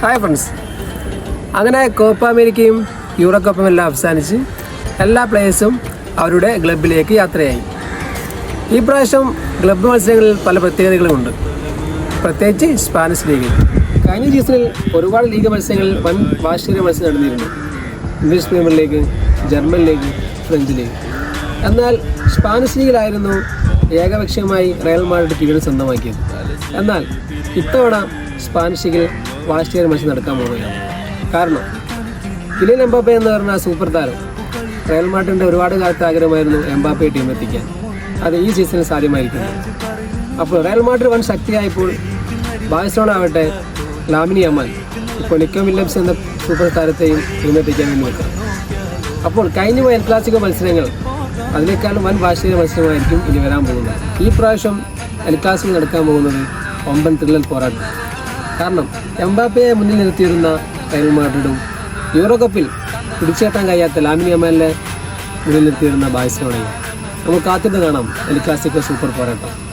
Hi friends അങ്ങനെ Copa അമേരിക്കയും Euro കപ്പും എല്ലാം അവസാനിച്ച് എല്ലാ പ്ലേയേഴ്സും അവരുടെ ക്ലബിലേക്ക് യാത്രയായി. ഈ പ്രാവശ്യം ക്ലബ്ബ് മത്സരങ്ങളിൽ പല പ്രത്യേകതകളുമുണ്ട് പ്രത്യേകിച്ച് സ്പാനിഷ് ലീഗിൽ കഴിഞ്ഞ സീസണിൽ ഒരുപാട് ലീഗ് മത്സരങ്ങളിൽ വൻ വാർഷിക മത്സരം നടന്നിരുന്നു. English Premier League German League French League എന്നാൽ സ്പാനിഷ് ലീഗിലായിരുന്നു ഏകപക്ഷീയമായി റയൽ മാഡ്രിഡ് കിരീടം സ്വന്തമാക്കിയത്. എന്നാൽ ഇത്തവണ സ്പാനിഷ് ലീഗിൽ വാർഷിക മത്സരം നടക്കാൻ പോവുകയാണ് കാരണം കിലിയൻ എംബാപ്പെ എന്ന് പറഞ്ഞ സൂപ്പർ താരം റയൽ മാർട്ടിന്റെ ഒരുപാട് കാലത്തെ ആഗ്രഹമായിരുന്നു എംബാപ്പയെ ടീം എത്തിക്കാൻ. അത് ഈ സീസണിൽ സാധ്യമായിരിക്കുന്നു അപ്പോൾ റയൽ മാഡ്രിഡ് വൻ ശക്തിയായപ്പോൾ ബാഴ്സലോണ ആവട്ടെ ലാമിനി അമ്മൻ ഇപ്പോൾ നിക്കോ വില്യംസ് എന്ന സൂപ്പർ താരത്തെയും ടീമെത്തിക്കാൻ വേണ്ടി നോക്കാം അപ്പോൾ കഴിഞ്ഞ എൽ ക്ലാസിക്കോ മത്സരങ്ങൾ അതിനേക്കാളും വൻ ഭാഷയിലെ മത്സരമായിരിക്കും ഇനി വരാൻ പോകുന്നത്. ഈ പ്രാവശ്യം എൽ ക്ലാസിക്കോ നടക്കാൻ പോകുന്നത് ഒമ്പൻ ത്രില്ലൽ പോരാട്ടം. കാരണം എംബാപ്പയെ മുന്നിൽ നിർത്തിയിരുന്ന റയൽ മാഡ്രിഡും യൂറോ കപ്പിൽ പിടിച്ചേട്ടാൻ കഴിയാത്ത ലാമിനി അമാലിനെ മുന്നിൽ നിർത്തിയിരുന്ന ബാഴ്സലോണയും. നമുക്ക് കാത്തിട്ട് കാണാം എൽ ക്ലാസിക്കോ സൂപ്പർ പോരാട്ടം.